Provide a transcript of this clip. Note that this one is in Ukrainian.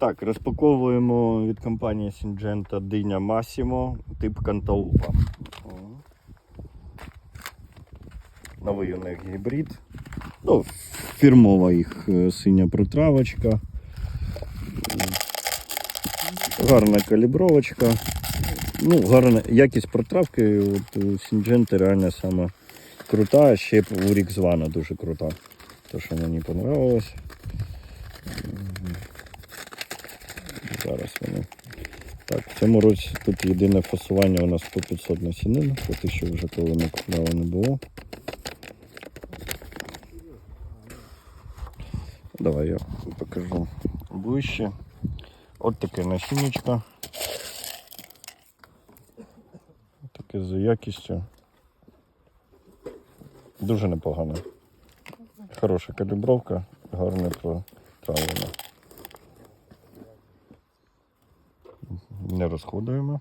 Так, розпаковуємо від компанії Syngenta диня Massimo, тип Канталупа. Новий у них гібрид. Ну, фірмова їх е, синя протравочка. Гарна калібровочка. Ну, гарна якість протравки. От у Syngenta реально саме крута, ще у Rix дуже крута. То, що мені понравилось. Зараз вони. Так, в цьому році тут єдине фасування у нас по 500 насінин, поки що вже коли ми купляли не було. Давай я покажу ближче. От таке насіннячко. Таке за якістю. Дуже непогано. Хороша калібровка, гарне протравлення. Не розходуємо.